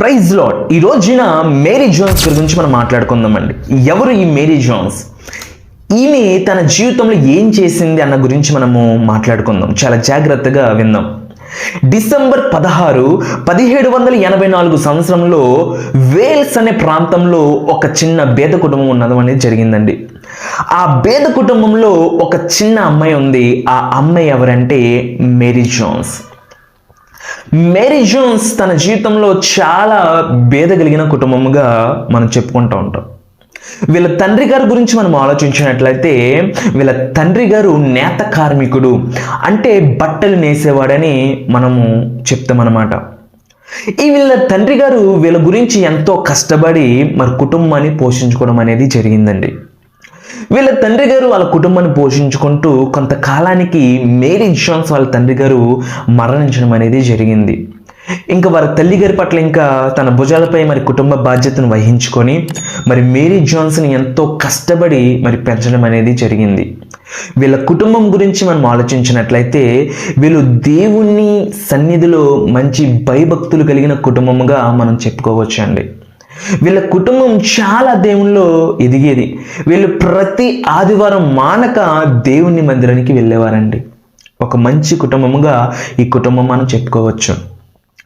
Praise lord ఈ రోజున Mary Jones గురించి మనం మాట్లాడుకుందామండి. ఎవరు ఈ మేరీ జోన్స్? ఈమె తన జీవితంలో ఏం చేసింది అన్న గురించి మనము మాట్లాడుకుందాం. చాలా జాగ్రత్తగా విందాం. డిసెంబర్ పదహారు పదిహేడు వందల ఎనభై నాలుగు సంవత్సరంలో వేల్స్ అనే ప్రాంతంలో ఒక చిన్న బేద కుటుంబం ఉన్నది అనేది జరిగిందండి. ఆ బేద కుటుంబంలో ఒక చిన్న అమ్మాయి ఉంది. ఆ అమ్మాయి ఎవరంటే మేరీ జోన్స్. మేరీ జోన్స్ తన జీవితంలో చాలా భేద కలిగిన కుటుంబముగా మనం చెప్పుకుంటూ ఉంటాం. వీళ్ళ తండ్రి గారి గురించి మనం ఆలోచించినట్లయితే వీళ్ళ తండ్రి గారు నేత కార్మికుడు అంటే బట్టలు నేసేవాడని మనము చెప్తామన్నమాట. ఈ వీళ్ళ తండ్రి గారు వీళ్ళ గురించి ఎంతో కష్టపడి మరి కుటుంబాన్ని పోషించుకోవడం అనేది జరిగిందండి. వీళ్ళ తండ్రి గారు వాళ్ళ కుటుంబాన్ని పోషించుకుంటూ కొంతకాలానికి మేరీ జోన్స్ వాళ్ళ తండ్రి గారు మరణించడం అనేది జరిగింది. ఇంకా వారి తల్లి గారి పట్ల ఇంకా తన భుజాలపై మరి కుటుంబ బాధ్యతను వహించుకొని మరి మేరీ జాన్స్ని ఎంతో కష్టపడి మరి పెంచడం అనేది జరిగింది. వీళ్ళ కుటుంబం గురించి మనం ఆలోచించినట్లయితే వీళ్ళు దేవుని సన్నిధిలో మంచి భయభక్తులు కలిగిన కుటుంబముగా మనం చెప్పుకోవచ్చు అండి వీళ్ళ కుటుంబం చాలా దేవుల్లో ఎదిగేది. వీళ్ళు ప్రతి ఆదివారం మానక దేవుని మందిరానికి వెళ్ళేవారండి. ఒక మంచి కుటుంబముగా ఈ కుటుంబం మనం చెప్పుకోవచ్చు.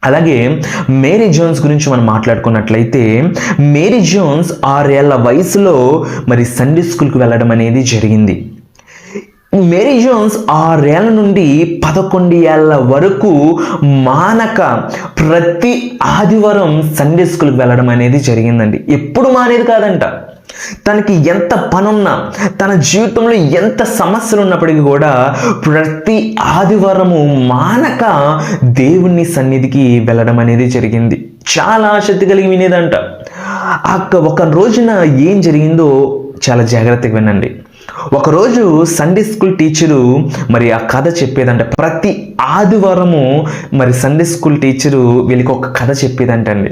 అలాగే మేరీ జోన్స్ గురించి మనం మాట్లాడుకున్నట్లయితే మేరీ జోన్స్ ఆరేళ్ళ వయసులో మరి సండే స్కూల్కి వెళ్ళడం అనేది జరిగింది. మేరీ జోన్స్ ఆరేళ్ళ నుండి పదకొండు ఏళ్ళ వరకు మానక ప్రతి ఆదివారం సండే స్కూల్కి వెళ్ళడం అనేది జరిగిందండి. ఎప్పుడు మానేది కాదంట. తనకి ఎంత పనున్నా తన జీవితంలో ఎంత సమస్యలు ఉన్నప్పటికీ కూడా ప్రతి ఆదివారము మానక దేవుని సన్నిధికి వెళ్ళడం అనేది జరిగింది. చాలా ఆసక్తి కలిగి వినేదంట. అక్క ఒక రోజున ఏం జరిగిందో చాలా జాగ్రత్తగా వినండి. ఒకరోజు సండే స్కూల్ టీచరు మరి ఆ కథ చెప్పేదంట. ప్రతి ఆదివారము మరి సండే స్కూల్ టీచరు వీళ్ళకి ఒక కథ చెప్పేదంటండి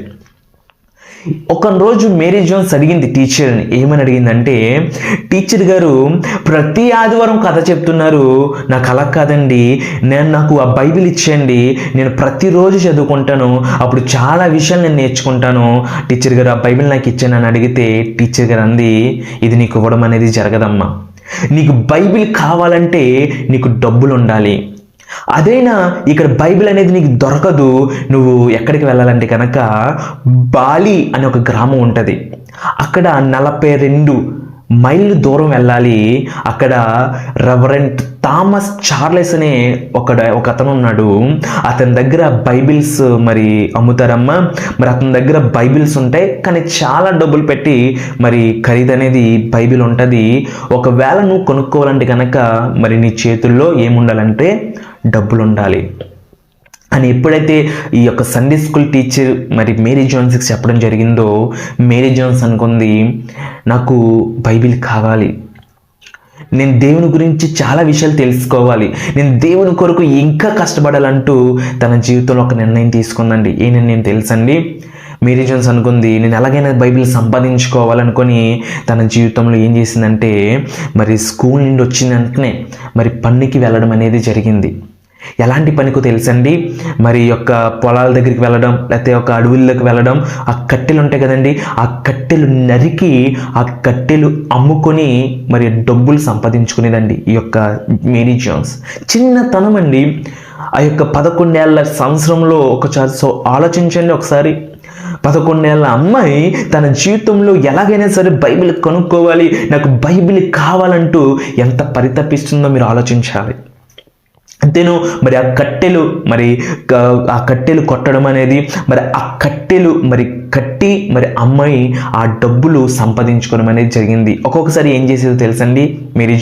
ఒకరోజు మేరీ జోన్స్ అడిగింది టీచర్ని ఏమని అడిగిందంటే టీచర్ గారు ప్రతి ఆదివారం కథ చెప్తున్నారు. నాకు అలా కాదండి. నేను నాకు ఆ బైబిల్ ఇచ్చేయండి. నేను ప్రతిరోజు చదువుకుంటాను. అప్పుడు చాలా విషయాలు నేను నేర్చుకుంటాను. టీచర్ గారు ఆ బైబిల్ నాకు ఇచ్చాను అని అడిగితే టీచర్ గారు అంది ఇది నీకు ఇవ్వడం అనేది జరగదమ్మా. నీకు బైబిల్ కావాలంటే నీకు డబ్బులు ఉండాలి అదైనా ఇక్కడ బైబిల్ అనేది నీకు దొరకదు. నువ్వు ఎక్కడికి వెళ్ళాలంటే కనుక బాలి అనే ఒక గ్రామం ఉంటుంది. అక్కడ నలభై రెండు మైళ్ళు దూరం వెళ్ళాలి. అక్కడ రెవరెంట్ థామస్ చార్లెస్ అనే ఒక ఒక అతను ఉన్నాడు. అతని దగ్గర బైబిల్స్ మరి అమ్ముతారమ్మా. మరి అతని దగ్గర బైబిల్స్ ఉంటాయి. కానీ చాలా డబ్బులు పెట్టి మరి ఖరీదు అనేది బైబిల్ ఉంటుంది. ఒకవేళ నువ్వు కొనుక్కోవాలంటే కనుక మరి నీ చేతుల్లో ఏముండాలంటే డబ్బులు ఉండాలి అని ఎప్పుడైతే ఈ యొక్క సండే స్కూల్ టీచర్ మరి మేరీ జోన్స్కి చెప్పడం జరిగిందో మేరీ జోన్స్ అనుకుంది నాకు బైబిల్ కావాలి. నేను దేవుని గురించి చాలా విషయాలు తెలుసుకోవాలి. నేను దేవుని కొరకు ఇంకా కష్టపడాలంటూ తన జీవితంలో ఒక నిర్ణయం తీసుకుందండి. ఏ నిర్ణయం తెలుసండి? మేరీ జోన్స్ అనుకుంది నేను ఎలాగైనా బైబిల్ సంపాదించుకోవాలనుకొని తన జీవితంలో ఏం చేసిందంటే మరి స్కూల్ నుండి వచ్చిన వెంటనే మరి పన్నుకి వెళ్ళడం అనేది జరిగింది. ఎలాంటి పనికో తెలుసండి? మరి యొక్క పొలాల దగ్గరికి వెళ్ళడం లేకపోతే ఒక అడవుల్లోకి వెళ్ళడం ఆ కట్టెలు ఉంటాయి కదండి? ఆ కట్టెలు నరికి ఆ కట్టెలు అమ్ముకొని మరి డబ్బులు సంపాదించుకునేదండి ఈ యొక్క మేరీ జోన్స్. చిన్నతనం అండి ఆ యొక్క పదకొండేళ్ళ సంవత్సరంలో ఒకసారి సో ఆలోచించండి ఒకసారి. పదకొండేళ్ళ అమ్మాయి తన జీవితంలో ఎలాగైనా సరే బైబిల్ కనుక్కోవాలి నాకు బైబిల్ కావాలంటూ ఎంత పరితపిస్తుందో మీరు ఆలోచించాలి. అంతేను మరి ఆ కట్టెలు మరి ఆ కట్టెలు కొట్టడం అనేది మరి ఆ కట్టెలు మరి కట్టి మరి అమ్మాయి ఆ డబ్బులు సంపాదించుకోవడం అనేది జరిగింది. ఒక్కొక్కసారి ఏం చేసేదో తెలుసండి మేరీ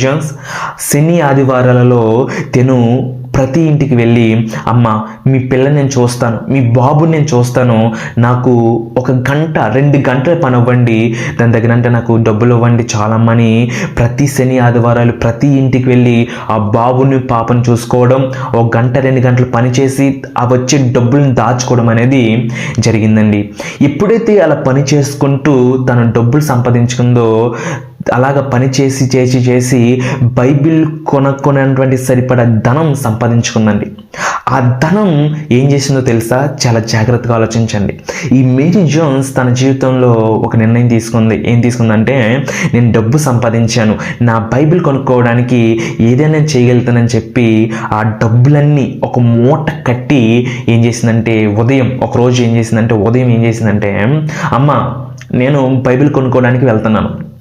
శని ఆదివారాలలో తెను ప్రతి ఇంటికి వెళ్ళి అమ్మ మీ పిల్లని నేను చూస్తాను మీ బాబుని నేను చూస్తాను నాకు ఒక గంట రెండు గంటల పని అవ్వండి దాని దగ్గర అంటే నాకు డబ్బులు ఇవ్వండి చాలమ్మని ప్రతి శని ఆదివారాలు ప్రతి ఇంటికి వెళ్ళి ఆ బాబుని పాపను చూసుకోవడం ఒక గంట రెండు గంటలు పనిచేసి ఆ వచ్చే డబ్బులను దాచుకోవడం అనేది జరిగిందండి. ఎప్పుడైతే అలా పని చేసుకుంటూ తన డబ్బులు సంపాదించుకుందో అలాగ పని చేసి చేసి చేసి బైబిల్ కొనుక్కునేటువంటి సరిపడా ధనం సంపాదించుకుందండి. ఆ ధనం ఏం చేసిందో తెలుసా? చాలా జాగ్రత్తగా ఆలోచించండి. ఈ మేరీ జోన్స్ తన జీవితంలో ఒక నిర్ణయం తీసుకుంది. ఏం తీసుకుందంటే నేను డబ్బు సంపాదించాను. నా బైబిల్ కొనుక్కోవడానికి ఏదైనా చేయగలుగుతానని చెప్పి ఆ డబ్బులన్నీ ఒక మూట కట్టి ఏం చేసిందంటే ఉదయం ఒక రోజు ఏం చేసిందంటే ఉదయం ఏం చేసిందంటే అమ్మ నేను బైబిల్ కొనుక్కోవడానికి వెళ్తున్నాను.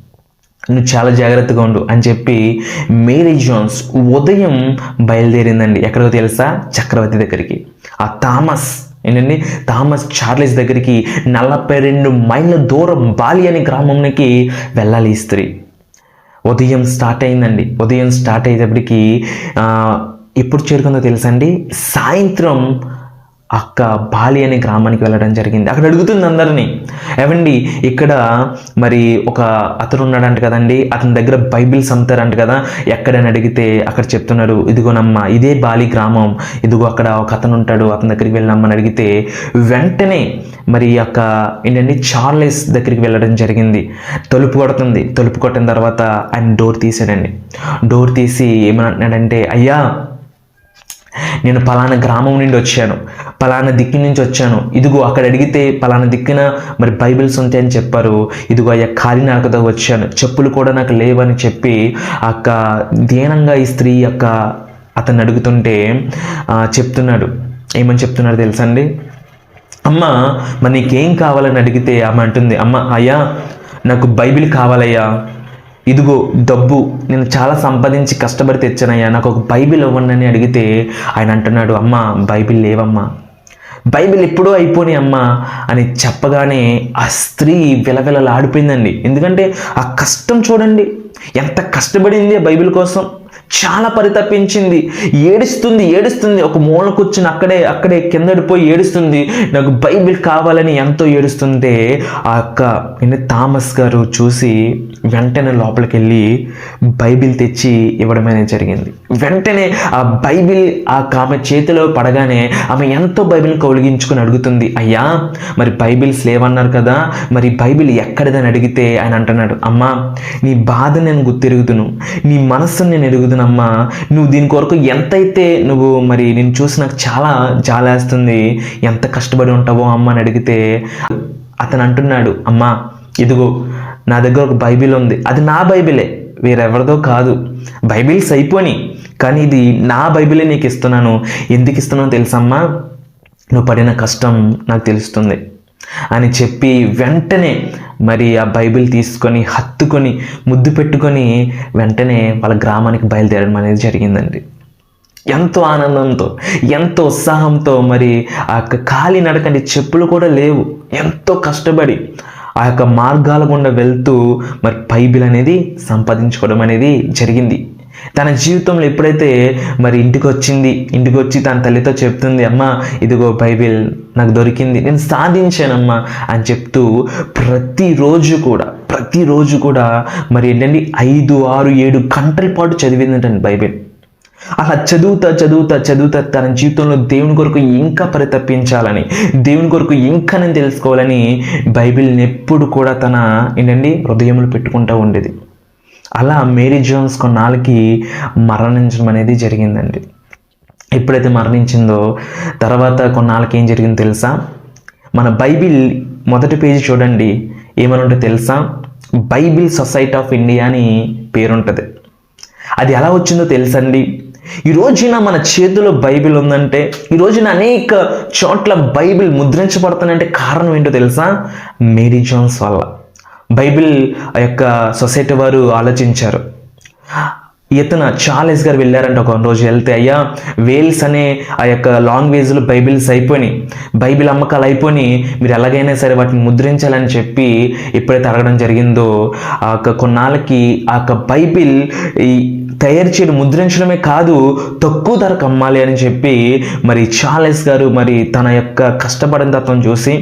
నువ్వు చాలా జాగ్రత్తగా ఉండు అని చెప్పి మేరీ జోన్స్ ఉదయం బయలుదేరిందండి. ఎక్కడికో తెలుసా? చక్రవర్తి దగ్గరికి. ఆ థామస్ ఏంటండి? థామస్ చార్లెస్ దగ్గరికి నలభై రెండు మైళ్ళ దూరం బాలి అనే గ్రామంలోకి వెళ్ళాలి ఈ స్త్రీ ఉదయం స్టార్ట్ అయిందండి. ఉదయం స్టార్ట్ అయ్యేటప్పటికి ఎప్పుడు చేరుకుందో తెలుసండి సాయంత్రం అక్క బాలి అనే గ్రామానికి వెళ్ళడం జరిగింది. అక్కడ అడుగుతుంది అందరినీ ఏమండి ఇక్కడ మరి ఒక అతను ఉన్నాడంట కదండి అతని దగ్గర బైబిల్స్ అమ్ముతారంట కదా ఎక్కడని అడిగితే అక్కడ చెప్తున్నారు ఇదిగోనమ్మా ఇదే బాలి గ్రామం ఇదిగో అక్కడ ఒక అతను ఉంటాడు అతని దగ్గరికి వెళ్ళమ్మని అడిగితే వెంటనే మరి యొక్క ఏంటంటే చార్లెస్ దగ్గరికి వెళ్ళడం జరిగింది. తలుపు కొడుతుంది. తలుపు కొట్టిన తర్వాత ఆయన డోర్ తీసాడండి డోర్ తీసి ఏమన్నాడంటే అయ్యా నేను పలానా గ్రామం నుండి వచ్చాను పలానా దిక్కు నుంచి వచ్చాను. ఇదిగో అక్కడ అడిగితే పలానా దిక్కున మరి బైబిల్స్ ఉంటాయని చెప్పారు. ఇదిగో అయ్యా ఖాళీ నాకుతో వచ్చాను. చెప్పులు కూడా నాకు లేవని చెప్పి అక్క దీనంగా ఈ స్త్రీ యొక్క అతన్ని అడుగుతుంటే చెప్తున్నాడు. ఏమని చెప్తున్నాడు తెలుసండి అమ్మ మరి నీకేం కావాలని అడిగితే ఆమె అంటుంది అమ్మ అయ్యా నాకు బైబిల్ కావాలయ్యా. ఇదిగో డబ్బు నేను చాలా సంపాదించి కష్టపడి తెచ్చానయ్యా నాకు ఒక బైబిల్ ఇవ్వండి అడిగితే ఆయన అంటున్నాడు అమ్మ బైబిల్ లేవమ్మా. బైబిల్ ఎప్పుడూ అయిపోయి అమ్మా అని చెప్పగానే ఆ స్త్రీ విలవిలలాడిపోయిందండి. ఎందుకంటే ఆ కష్టం చూడండి ఎంత కష్టపడింది ఆ బైబిల్ కోసం. చాలా పరితపించింది. ఏడుస్తుంది ఏడుస్తుంది. ఒక మూల కూర్చుని అక్కడే అక్కడే కిందడిపోయి ఏడుస్తుంది. నాకు బైబిల్ కావాలని ఎంతో ఏడుస్తుంటే ఆ అక్క థామస్ గారు చూసి వెంటనే లోపలికి వెళ్ళి బైబిల్ తెచ్చి ఇవ్వడం అనేది జరిగింది. వెంటనే ఆ బైబిల్ ఆ ఆమె చేతిలో పడగానే ఆమె ఎంతో బైబిల్ కౌలిగించుకుని అడుగుతుంది అయ్యా మరి బైబిల్స్ లేవన్నారు కదా మరి బైబిల్ ఎక్కడిదని అడిగితే ఆయన అంటున్నాడు అమ్మా నీ బాధ నేను గుర్తిరుగుదును. నీ మనస్సును నేను ఎరుగుదునమ్మా నువ్వు దీని కొరకు ఎంతైతే నువ్వు మరి నేను చూసి నాకు చాలా జాలేస్తుంది ఎంత కష్టపడి ఉంటావో అమ్మ అని అడిగితే అతను అంటున్నాడు అమ్మా ఇదిగో నా దగ్గర ఒక బైబిల్ ఉంది. అది నా బైబిలే వేరెవరిదో కాదు. బైబిల్స్ అయిపోని కానీ ఇది నా బైబిలే నీకు ఇస్తున్నాను. ఎందుకు ఇస్తున్నానో తెలుసమ్మా నువ్వు పడిన కష్టం నాకు తెలుస్తుంది. అని చెప్పి వెంటనే మరి ఆ బైబిల్ తీసుకొని హత్తుకొని ముద్దు పెట్టుకొని వెంటనే వాళ్ళ గ్రామానికి బయలుదేరడం అనేది జరిగిందండి. ఎంతో ఆనందంతో ఎంతో ఉత్సాహంతో మరి ఆ యొక్క ఖాళీ నడకండి చెప్పులు కూడా లేవు. ఎంతో కష్టపడి ఆ యొక్క మార్గాల గుండా వెళ్తూ మరి బైబిల్ అనేది సంపాదించుకోవడం అనేది జరిగింది. తన జీవితంలో ఎప్పుడైతే మరి ఇంటికి వచ్చింది ఇంటికి వచ్చి తన తల్లితో చెప్తుంది అమ్మ ఇదిగో బైబిల్ నాకు దొరికింది నేను సాధించానమ్మా అని చెప్తూ ప్రతిరోజు కూడా ప్రతిరోజు కూడా మరి ఏంటంటే ఐదు ఆరు ఏడు గంటల పాటు చదివిందంటండి బైబిల్. అలా చదువుతా చదువుతా చదువుతా తన జీవితంలో దేవుని కొరకు ఇంకా పరితప్పించాలని దేవుని కొరకు ఇంకా నేను తెలుసుకోవాలని బైబిల్ని ఎప్పుడు కూడా తన ఏంటండి హృదయంలో పెట్టుకుంటూ ఉండేది. అలా మేరీ జోన్స్ కొన్నాళ్ళకి మరణించడం అనేది జరిగిందండి. ఎప్పుడైతే మరణించిందో తర్వాత కొన్నాళ్ళకి ఏం జరిగిందో తెలుసా? మన బైబిల్ మొదటి పేజీ చూడండి ఏమనుంటే తెలుసా? బైబిల్ సొసైటీ ఆఫ్ ఇండియా అని పేరుంటుంది. అది ఎలా వచ్చిందో తెలుసండి? ఈ రోజున మన చేతిలో బైబిల్ ఉందంటే ఈ రోజున అనేక చోట్ల బైబిల్ ముద్రించబడుతుందంటే కారణం ఏంటో తెలుసా? మేరీ జోన్స్ వల్ల. బైబిల్ ఆ యొక్క సొసైటీ వారు ఆలోచించారు. ఇతను చార్లెస్ గారు వెళ్ళారంట ఒక రోజు వెళ్తే అయ్యా వేల్స్ అనే ఆ యొక్క లాంగ్వేజ్లో బైబిల్స్ అయిపోయినాయి. బైబిల్ అమ్మకాలు అయిపోయి మీరు ఎలాగైనా సరే వాటిని ముద్రించాలని చెప్పి ఎప్పుడైతే అడగడం జరిగిందో ఆ యొక్క కొన్నాళ్ళకి ఆ యొక్క బైబిల్ ఈ తయారు చేయడం ముద్రించడమే కాదు తక్కువ ధరకు అమ్మాలి అని చెప్పి మరి చార్లెస్ గారు మరి తన యొక్క కష్టపడిన తత్వం చూసి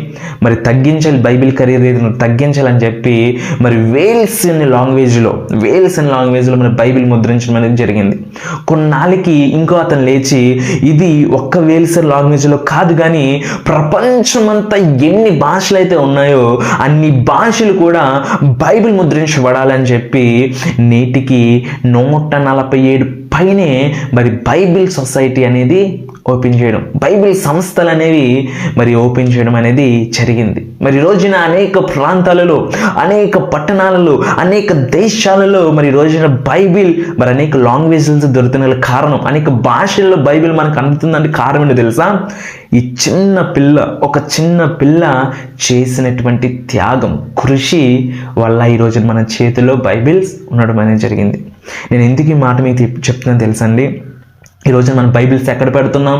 మరి తగ్గించాలి బైబిల్ ఖరీదు తగ్గించాలని చెప్పి మరి వేల్స్ అనే లాంగ్వేజ్లో వేల్స్ అనే లాంగ్వేజ్లో మరి బైబిల్ ముద్రించడం అనేది జరిగింది. కొన్నాళ్ళకి ఇంకో అతను లేచి ఇది ఒక్క వేల్స్ లాంగ్వేజ్లో కాదు కానీ ప్రపంచమంతా ఎన్ని భాషలు అయితే ఉన్నాయో అన్ని భాషలు కూడా బైబిల్ ముద్రించబడాలని చెప్పి నేటికి నూట నలభై ఏడు పైనే మరి బైబిల్ సొసైటీ అనేది ఓపెన్ చేయడం బైబిల్ సంస్థలు అనేవి మరి ఓపెన్ చేయడం అనేది జరిగింది. మరి రోజున అనేక ప్రాంతాలలో అనేక పట్టణాలలో అనేక దేశాలలో మరి రోజున బైబిల్ మరి అనేక లాంగ్వేజెస్ దొరుకుతున్న కారణం అనేక భాషల్లో బైబిల్ మనకు అందుతుందంటే కారణం ఏంటో తెలుసా? ఈ చిన్న పిల్ల ఒక చిన్న పిల్ల చేసినటువంటి త్యాగం కృషి వల్ల ఈ రోజున మన చేతిలో బైబిల్స్ ఉండడం అనేది జరిగింది. నేను ఎందుకు ఈ మాట మీకు చెప్తున్నాను తెలుసండి? ఈరోజు మనం బైబిల్స్ ఎక్కడ పెడుతున్నాం?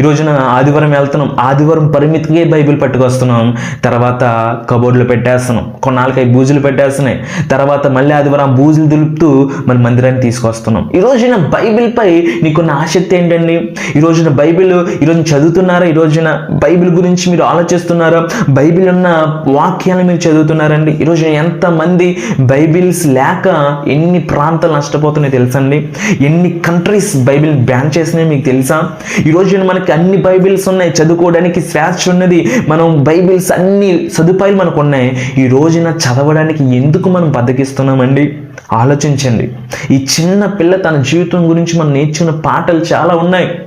ఈ రోజున ఆదివారం వెళ్తున్నాం. ఆదివారం పరిమితిగా బైబిల్ పట్టుకొస్తున్నాం. తర్వాత కబోర్డులు పెట్టేస్తున్నాం. కొన్నాళ్ళకి బూజులు పెట్టేస్తున్నాయి. తర్వాత మళ్ళీ ఆదివారం బూజులు దులుపుతూ మన మందిరాన్ని తీసుకొస్తున్నాం. ఈ రోజున బైబిల్పై నీకున్న ఆసక్తి ఏంటండి? ఈ రోజున బైబిల్ ఈరోజు చదువుతున్నారా? ఈ రోజున బైబిల్ గురించి మీరు ఆలోచిస్తున్నారా? బైబిల్ ఉన్న వాక్యాలు మీరు చదువుతున్నారండి? ఈ రోజున ఎంతమంది బైబిల్స్ లేక ఎన్ని ప్రాంతాలు నష్టపోతున్నాయో తెలుసండి? ఎన్ని కంట్రీస్ బైబిల్ బ్యాన్ చేసినాయో మీకు తెలుసా? ఈ రోజున మనకి అన్ని బైబిల్స్ ఉన్నాయి. చదువుకోవడానికి స్వేచ్ఛ ఉన్నది. మనం బైబిల్స్ అన్ని సదుపాయాలు మనకు ఉన్నాయి. ఈ రోజున చదవడానికి ఎందుకు మనం బద్దకిస్తున్నామండి? ఆలోచించండి. ఈ చిన్న పిల్ల తన జీవితం గురించి మనం నేర్చుకున్న పాటలు చాలా ఉన్నాయి.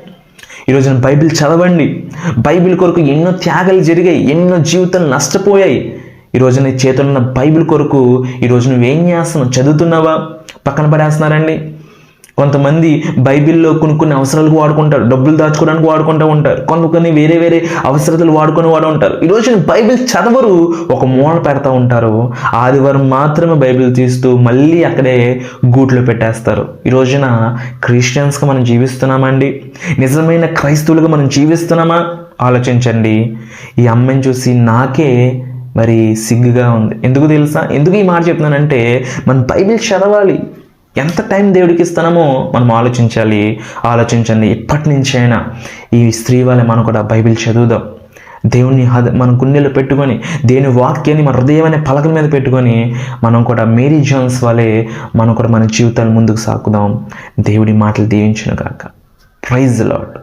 ఈ రోజున బైబిల్ చదవండి. బైబిల్ కొరకు ఎన్నో త్యాగాలు జరిగాయి. ఎన్నో జీవితాలు నష్టపోయాయి. ఈ రోజున నీ చేతులున్న బైబిల్ కొరకు ఈ రోజు నువ్వేం చేస్తున్నావు? చదువుతున్నావా? పక్కన పడేస్తున్నారండి కొంతమంది బైబిల్లో కొన్ని కొన్ని అవసరాలకు వాడుకుంటారు డబ్బులు దాచుకోవడానికి వాడుకుంటూ ఉంటారు కొన్ని కొన్ని వేరే వేరే అవసరాలు వాడుకొని వాడు ఉంటారు. ఈ రోజున బైబిల్ చదవరు ఒక మూల పెడతా ఉంటారు. ఆదివారం మాత్రమే బైబిల్ తీస్తూ మళ్ళీ అక్కడే గూట్లో పెట్టేస్తారు. ఈ రోజున క్రిస్టియన్స్గా మనం జీవిస్తున్నామండి? నిజమైన క్రైస్తవులుగా మనం జీవిస్తున్నామా? ఆలోచించండి. ఈ అమ్మని చూసి నాకే మరి సిగ్గుగా ఉంది. ఎందుకు తెలుసా? ఎందుకు ఈ మాట చెప్తున్నానంటే మనం బైబిల్ చదవాలి. ఎంత టైం దేవుడికి ఇస్తున్నామో మనం ఆలోచించాలి ఆలోచించండి. ఇప్పటి నుంచైనా ఈ స్త్రీ వల్ల మనం కూడా బైబిల్ చదువుదాం. దేవుని హద మన గుండెలో పెట్టుకొని దేని వాక్యాన్ని మన హృదయం అనే పలకల మీద పెట్టుకొని మనం కూడా మేరీ జాన్స్ వలె మనం కూడా మన జీవితాలు ముందుకు సాకుదాం దేవుడి మాటలు దీవించిన కాక ప్రైజ్ లాడ్